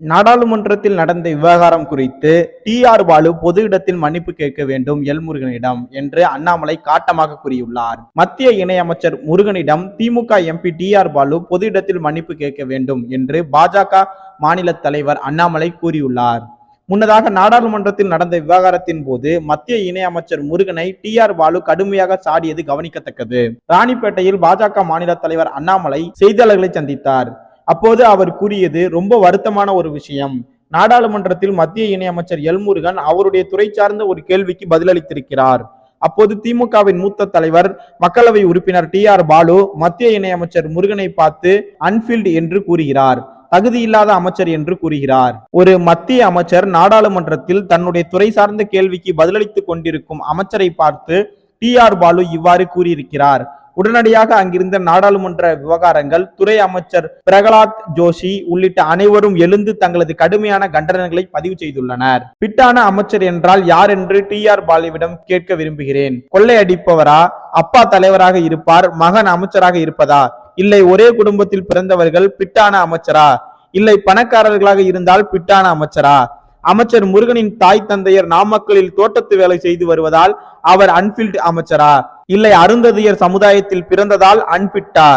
நாடாளுமன்றத்தில் நடந்த விவகாரம் குறித்து டி ஆர் பாலு பொது இடத்தில் மன்னிப்பு கேட்க வேண்டும் எல்முருகனிடம் என்று அண்ணாமலை காட்டமாக கூறியுள்ளார். மத்திய இணையமைச்சர் முருகனிடம் DMK MP T R Baalu பொது இடத்தில் மன்னிப்பு கேட்க வேண்டும் என்று பாஜக மாநில தலைவர் அண்ணாமலை கூறியுள்ளார். முன்னதாக நாடாளுமன்றத்தில் நடந்த விவகாரத்தின் போது மத்திய இணையமைச்சர் முருகனை டி ஆர் பாலு கடுமையாக சாடியது கவனிக்கத்தக்கது. ராணிப்பேட்டையில் பாஜக மாநில தலைவர் அண்ணாமலை செய்தியாளர்களை சந்தித்தார். அப்போது அவர் கூறியது ரொம்ப வருத்தமான ஒரு விஷயம். நாடாளுமன்றத்தில் மத்திய இணையமைச்சர் எல் முருகன் அவருடைய துறை சார்ந்த ஒரு கேள்விக்கு பதிலளித்திருக்கிறார். அப்போது திமுகவின் மூத்த தலைவர் மக்களவை உறுப்பினர் டி ஆர் பாலு மத்திய இணையமைச்சர் முருகனை பார்த்து அன்ஃபீல்ட் என்று கூறுகிறார். தகுதியில்லாத அமைச்சர் என்று கூறுகிறார். ஒரு மத்திய அமைச்சர் நாடாளுமன்றத்தில் தன்னுடைய துறை சார்ந்த கேள்விக்கு பதிலளித்துக் கொண்டிருக்கும் அமைச்சரை பார்த்து டி ஆர் பாலு இவ்வாறு கூறியிருக்கிறார். உடனடியாக அங்கிருந்த நாடாளுமன்ற விவகாரங்கள் துறை அமைச்சர் பிரகலாத் ஜோஷி உள்ளிட்ட அனைவரும் எழுந்து தங்களது கடுமையான கண்டனங்களை பதிவு செய்துள்ளனர். பிட்டான அமைச்சர் என்றால் யார் என்று டி ஆர் பாலுவிடம் கேட்க விரும்புகிறேன். கொள்ளையடிப்பவரா? அப்பா தலைவராக இருப்பார் மகன் அமைச்சராக இருப்பதா? இல்லை ஒரே குடும்பத்தில் பிறந்தவர்கள் பிட்டான அமைச்சரா? இல்லை பணக்காரர்களாக இருந்தால் பிட்டான அமைச்சரா? அமைச்சர் முருகனின் தாய் தந்தையர் நாமக்கலில் தோட்டத்து வேலை செய்து வருவதால் அவர் அன்பில்ட் அமைச்சரா? இல்லை அருந்ததியர் சமுதாயத்தில் பிறந்ததால் அன்பிட்டா?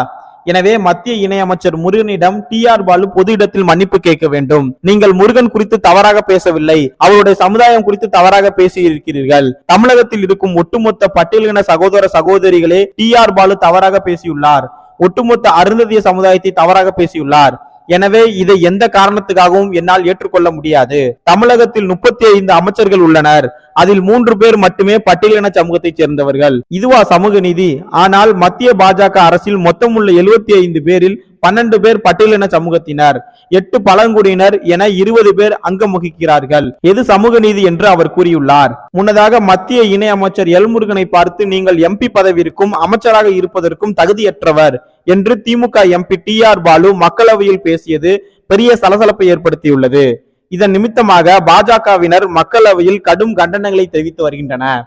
எனவே மத்திய இணையமைச்சர் முருகனிடம் டி ஆர் பாலு பொது இடத்தில் மன்னிப்பு கேட்க வேண்டும். நீங்கள் முருகன் குறித்து தவறாக பேசவில்லை. அவருடைய சமுதாயம் குறித்து தவறாக பேசி இருக்கிறீர்கள் தமிழகத்தில் இருக்கும் ஒட்டுமொத்த பட்டியலின சகோதர சகோதரிகளே டி ஆர் பாலு தவறாக பேசியுள்ளார். ஒட்டுமொத்த அருந்ததிய சமுதாயத்தை தவறாக பேசியுள்ளார். எனவே இதை எந்த காரணத்துக்காகவும் என்னால் ஏற்றுக்கொள்ள முடியாது. தமிழகத்தில் முப்பத்தி ஐந்து அமைச்சர்கள் உள்ளனர். அதில் மூன்று பேர் மட்டுமே பட்டியலின சமூகத்தைச் சேர்ந்தவர்கள். இதுவா சமூக நீதி? ஆனால் மத்திய பாஜக அரசில் மொத்தம் உள்ள எழுபத்தி ஐந்து பேரில் பன்னெண்டு பேர் பட்டியலின சமூகத்தினர் எட்டு பழங்குடியினர் என இருபது பேர் அங்கம் வகிக்கிறார்கள். எது சமூக நீதி என்று அவர் கூறியுள்ளார். முன்னதாக மத்திய இணை அமைச்சர் எல்முருகனை பார்த்து நீங்கள் எம்பி பதவிக்கும் அமைச்சராக இருப்பதற்கும் தகுதியற்றவர் என்று DMK MP T R Baalu மக்களவையில் பேசியது பெரிய சலசலப்பை ஏற்படுத்தியுள்ளது. இதன் நிமித்தமாக பாஜகவினர் மக்களவையில் கடும் கண்டனங்களை தெரிவித்து வருகின்றனர்.